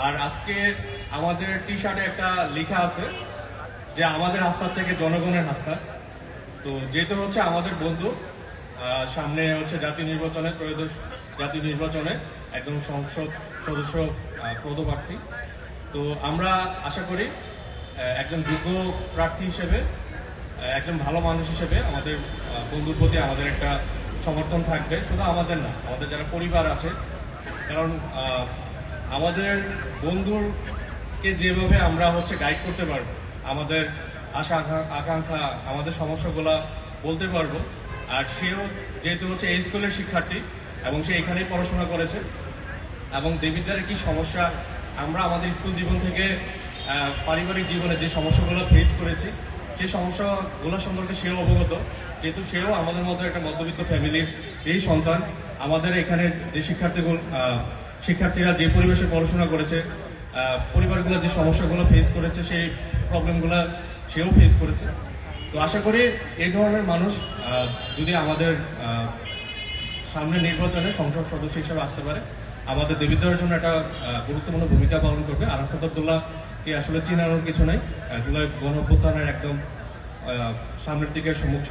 আর আজকে আমাদের টি শার্টে একটা লেখা আছে যে আমাদের হাস্তার থেকে জনগণের হাস্তা তো যেহেতু হচ্ছে আমাদের বন্ধু সামনে হচ্ছে জাতীয় নির্বাচনে ত্রয়োদশ জাতীয় নির্বাচনে একজন সংসদ সদস্য পদপ্রার্থী। তো আমরা আশা করি একজন যোগ্য প্রার্থী হিসেবে একজন ভালো মানুষ হিসেবে আমাদের বন্ধুর প্রতি আমাদের একটা সমর্থন থাকবে। শুধু আমাদের না আমাদের যারা পরিবার আছে কারণ আহ, আমাদের বন্ধুরকে যেভাবে আমরা হচ্ছে গাইড করতে পারব, আমাদের আশা আকা- আকাঙ্ক্ষা, আমাদের সমস্যাগুলো বলতে পারব, আর সেও যেহেতু হচ্ছে এই স্কুলের শিক্ষার্থী এবং সে এখানেই পড়াশোনা করেছে, এবং দেবিদ্বারের কি সমস্যা, আমরা আমাদের স্কুল জীবন থেকে পারিবারিক জীবনে যে সমস্যাগুলো ফেস করেছি সেই সমস্যাগুলো সম্পর্কে সেও অবগত, যেহেতু সেও আমাদের মতো একটা মধ্যবিত্ত ফ্যামিলির এই সন্তান, আমাদের এখানে যে শিক্ষার্থীগুলো শিক্ষার্থীরা যে পরিবেশে পড়াশোনা করেছে পরিবারগুলো যে সমস্যাগুলো ফেস করেছে, সেই প্রবলেমগুলো সেও ফেস করেছে। তো আশা করি এই ধরনের মানুষ যদি আমাদের সামনে নির্বাচনে সংসদ সদস্য হিসেবে আসতে পারে, আমাদের দেবিদ্বারের জন্য একটা গুরুত্বপূর্ণ ভূমিকা পালন করবে। আর আসাদুল্লাহকে আসলে চিনানোর কিছু নাই। জুলাই গণ অভ্যুত্থানের একদম সামনের দিকে সম্মুখ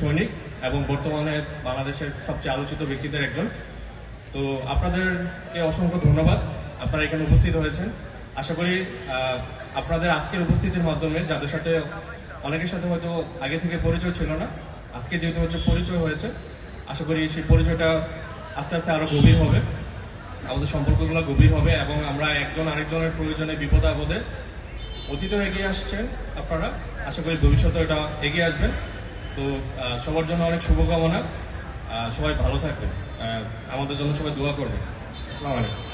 সৈনিক এবং বর্তমানে বাংলাদেশের সবচেয়ে আলোচিত ব্যক্তিদের একজন। তো আপনাদেরকে অসংখ্য ধন্যবাদ। আপনারা এখানে উপস্থিত হয়েছেন। আশা করি আপনাদের আজকের উপস্থিতির মাধ্যমে যাদের সাথে, অনেকের সাথে হয়তো আগে থেকে পরিচয় ছিল না, আজকে যেহেতু হচ্ছে পরিচয় হয়েছে, আশা করি সেই পরিচয়টা আস্তে আস্তে আরও গভীর হবে। আমাদের সম্পর্কগুলো গভীর হবে এবং আমরা একজন আরেকজনের প্রয়োজনে বিপদ আপদে অতীতেও এগিয়ে আসছেন আপনারা। আশা করি ভবিষ্যতে এটা এগিয়ে আসবেন তো সবার জন্য অনেক শুভকামনা। সবাই ভালো থাকবেন। আমাদের জন্য সবাই দোয়া করবেন। আসসালামু আলাইকুম।